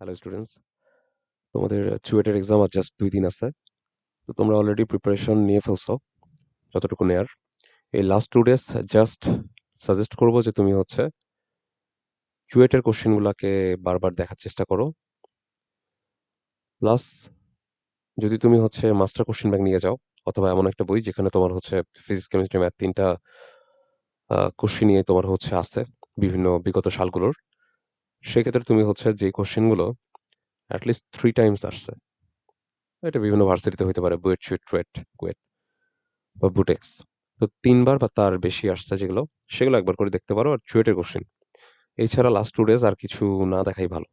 Hello students তোমাদের চুয়েটের exam আর just দুই দিন আছে। তো তোমরা অলরেডি প্রিপারেশন নিয়ে ফেলছো, যতটুকু নেয়ার। এই last two days just suggest করব যে তুমি হচ্ছে চুয়েটের কোশ্চেনগুলোকে বারবার দেখার চেষ্টা করো। প্লাস যদি তুমি হচ্ছে মাস্টার কোশ্চেন ব্যাংক নিয়ে যাও, অথবা এমন একটা বই যেখানে তোমার হচ্ছে ফিজিক্স কেমিস্ট্রি ম্যাথ তিনটা কোশ্চেন নিয়ে তোমার হচ্ছে আছে, বিভিন্ন বিগত সালগুলোর। সেক্ষেত্রে তুমি হচ্ছে যে কোশ্চেনগুলো অ্যাটলিস্ট থ্রি টাইমস আসছে। এটা বিভিন্ন ভার্সিটিতে হতে পারে, বুয়েট চুয়েট টুয়েট, কুয়েট বা বুটেক্স। তো তিনবার বা তার বেশি আসছে যেগুলো, সেগুলো একবার করে দেখতে পারো আর চুয়েটের কোশ্চেন এছাড়া লাস্ট টু ডেজ আর কিছু না দেখাই ভালো।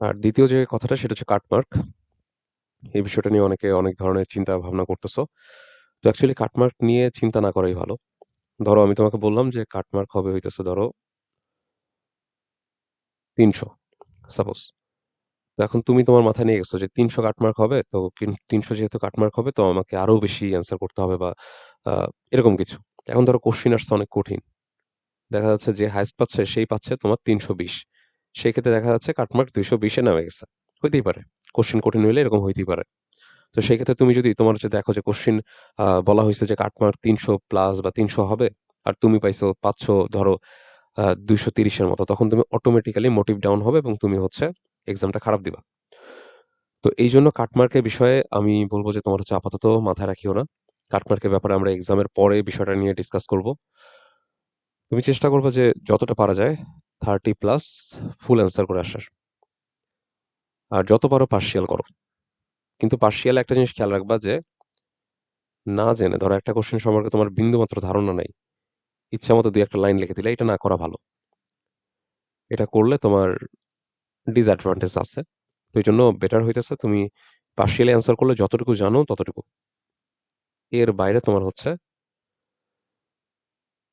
আর দ্বিতীয় যে কথাটা, সেটা হচ্ছে কাটমার্ক এই বিষয়টা নিয়ে অনেকে অনেক ধরনের চিন্তা ভাবনা করতেছো। তো অ্যাকচুয়ালি কাটমার্ক নিয়ে চিন্তা না করাই ভালো। ধরো আমি তোমাকে বললাম যে কাটমার্ক হবে হইতেছে, ধরো তিনশো সাপোজ তো এখন তুমি তোমার মাথায় নিয়ে গেছো যে তিনশো কাটমার্ক হবে, তো তিনশো যেহেতু কাটমার্ক হবে, তো আমাকে আরও বেশি অ্যান্সার করতে হবে বা এরকম কিছু। এখন ধরো কোশ্চিন আসছে অনেক কঠিন। দেখা যাচ্ছে যে হাইস্ট পাচ্ছে, সেই পাচ্ছে তোমার তিনশো বিশ। সেই ক্ষেত্রে দেখা যাচ্ছে কাটমার্ক দুইশো বিশে নেমে গেছে। হইতেই পারে। কোশ্চিন কঠিন হইলে এরকম হইতেই পারে। তো সেই ক্ষেত্রে তুমি যদি তোমার হচ্ছে দেখো যে কোশ্চিন বলা হয়েছে যে কাটমার্ক তিনশো প্লাস বা তিনশো হবে, আর তুমি পাইছো পাঁচশো, ধরো দুইশো তিরিশের মতো। তখন তুমি অটোমেটিক্যালি মোটিভ ডাউন হবে এবং তুমি হচ্ছে এক্সামটা খারাপ দিবা। তো এই জন্য কাটমার্কের বিষয়ে আমি বলব যে তোমার হচ্ছে আপাতত মাথায় রাখিও না। কাটমার্কের ব্যাপারে আমরা এক্সামের পরে বিষয়টা নিয়ে ডিসকাস করব। তুমি চেষ্টা করবে যে যতটা পারা যায় থার্টি প্লাস ফুল অ্যান্সার করে আসার। আর যত পারো পার্শিয়াল করো। কিন্তু পার্শিয়াল একটা জিনিস খেয়াল রাখবা যে না জেনে, ধরো একটা কোশ্চেন সম্পর্কে তোমার বিন্দুমাত্র ধারণা নাই। ইচ্ছা মতো দুই একটা লাইন লিখে দিলে এটা না করা ভালো। এটা করলে তোমার ডিসঅ্যাডভান্টেজ আছে। তো জন্য বেটার হইতেছে তুমি পার্শিয়ালি অ্যান্সার করলে যতটুকু জানো ততটুকু। এর বাইরে তোমার হচ্ছে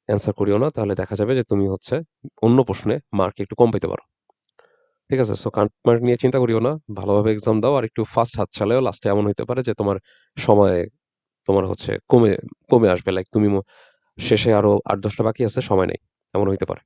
অ্যান্সার করিও না, তাহলে দেখা যাবে যে তুমি হচ্ছে অন্য প্রশ্নে মার্ক একটু কম পেতে পারো। ঠিক আছে? সো কান্ট মার্ক নিয়ে চিন্তা করিও না, ভালোভাবে এক্সাম দাও আর একটু ফাস্ট হাত চালাও লাস্টে এমন হতে পারে যে তোমার সময় তোমার হচ্ছে কমে কমে আসবে। লাইক তুমি শেষে আরও আট দশটা বাকি আছে সময় নেই এমন হইতে পারে।